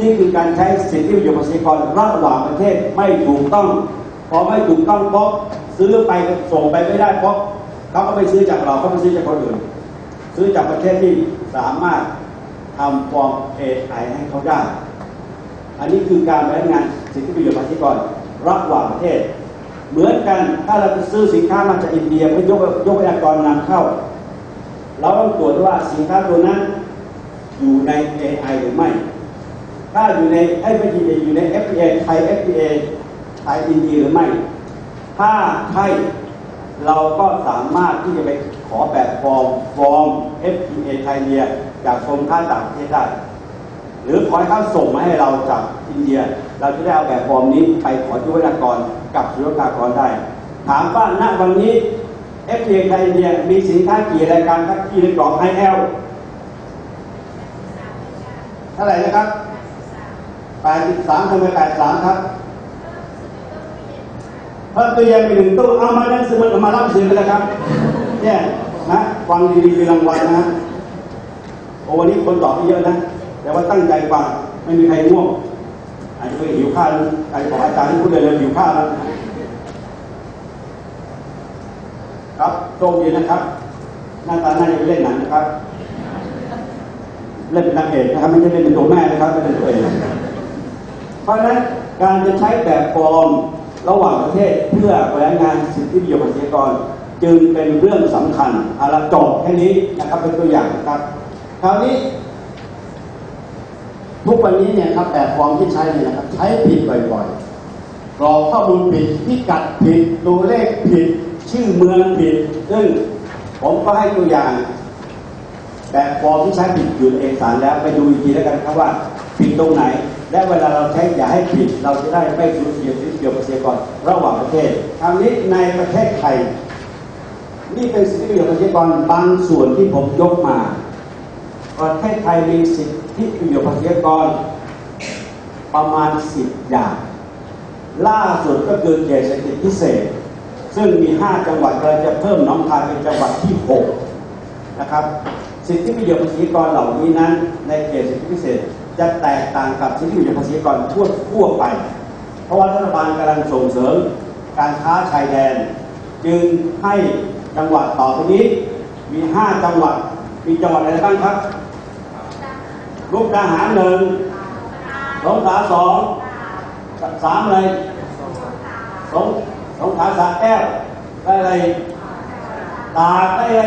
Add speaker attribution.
Speaker 1: นี่คือการใช้สิทธิประโยชน์ภาษีกรระหว่างประเทศไม่ถูกต้องพอไม่ถูกต้องปุ๊บซื้อไปส่งไปไม่ได้ปุ๊บเขาก็ไปซื้อจากเราเขาไปซื้อจากคนอื่น ซื้อจากประเทศที่สามารถทำฟอร์ม AI ให้เขาได้ อันนี้คือการแบ่งงานสิทธิประโยชน์ภาษีกรระหว่างประเทศ เหมือนกันถ้าเราไปซื้อสินค้ามาจากอินเดียเพื่อยกยกวิทยากรนำเข้า เราต้องตรวจว่าสินค้าตัวนั้นอยู่ใน AI หรือไม่ ถ้าอยู่ในไอ้ไม่ดีอยู่ใน FTA ไทย FTA ไทยอินเดียหรือไม่ ถ้าใช่เราก็สามารถที่จะไปขอแบบฟอร์มฟอร์ม FTA ไทยเนียจากกรมค้าต่างประเทศได้หรือขอให้เขาส่งมาให้เราจากอินเดีย เราจะได้เอาแบบฟอร์มนี้ไปขอจุวิทยากรกับสุรกากรได้ ถามว่าณวันนี้ FTA ไทยอินเดียมีสินค้ากี่รายการครับที่ในกรอบ IL เท่าไหร่นะครับ 83ทำไม83ครับเพิ่มตู้ย็นไปหนึ่งตู้เอามาได้ซื้อมันเอามารับซื้อกันแล้วครับเนี่ยนะฟังดีๆมีรางวัลนะโอ้วันนี้คนตอบไม่เยอะนะแต่ว่าตั้งใจฟังไม่มีใครง่วงอาจจะไปหิวข้าวใครบอกอาจารย์ที่พูดเลยเลยหิวข้าวแล้วครับโชคดีนะครับ หน้าตาน่าจะไปเล่นหนังนะครับ เล่นเป็นนางเอกนะครับ ไม่ใช่เล่นเป็นตัวแม่นะครับไม่เป็นตัวเอง เพราะฉะนั้นการจะใช้แบบฟอร์มระหว่างประเทศเพื่อแรงงานสิทธิประโยชน์ภาษีกร จึงเป็นเรื่องสำคัญอาละจบแค่นี้นะครับเป็นตัวอย่างนะครับ คราวนี้
Speaker 2: ทุกวันนี้เนี่ยครับแบบฟอร์มที่ใช้เนี่ยนะครับใช้ผิดบ่อยๆกรอกข้อมูลผิดพิกัดผิดตัวเลขผิด
Speaker 1: ชื่อเมืองผิด ซึ่งผมก็ให้ตัวอย่างแบบฟอร์มที่ใช้ผิดอยู่ในเอกสารแล้วไปดูอีกทีแล้วกันครับว่า ผิดตรงไหน และเวลาเราใช้อย่าให้ผิด เราจะได้ไม่สูญเสียสิทธิประโยชน์ภาษีกรระหว่างประเทศคราวนี้ในประเทศไทยนี่เป็นสิทธิประโยชน์ภาษีกรบางส่วนที่ผมยกมา ประเทศไทยมีสิทธิประโยชน์ภาษีกรประมาณ10อย่าง ล่าสุดก็คือเขตเศรษฐกิจพิเศษ ซึ่งมี 5 จังหวัดกำลังจะเพิ่มน้องคายเป็นจังหวัดที่ 6 นะครับสิทธิประโยชน์ภาษีกรเหล่านี้นั้น ในเขตเศรษฐกิจพิเศษ จะแตกต่างกับสิทธิประโยชน์ภาษีกรทั่วทั่วไป เพราะว่ารัฐบาลกำลังส่งเสริมการค้าชายแดน จึงให้จังหวัดต่อไปนี้มี 5 จังหวัด มีจังหวัดอะไรบ้างครับลูกทหารหนึ่งสงขลาสองสามอะไรสงสงขลาสามแก้วได้อะไรตาได้อะไร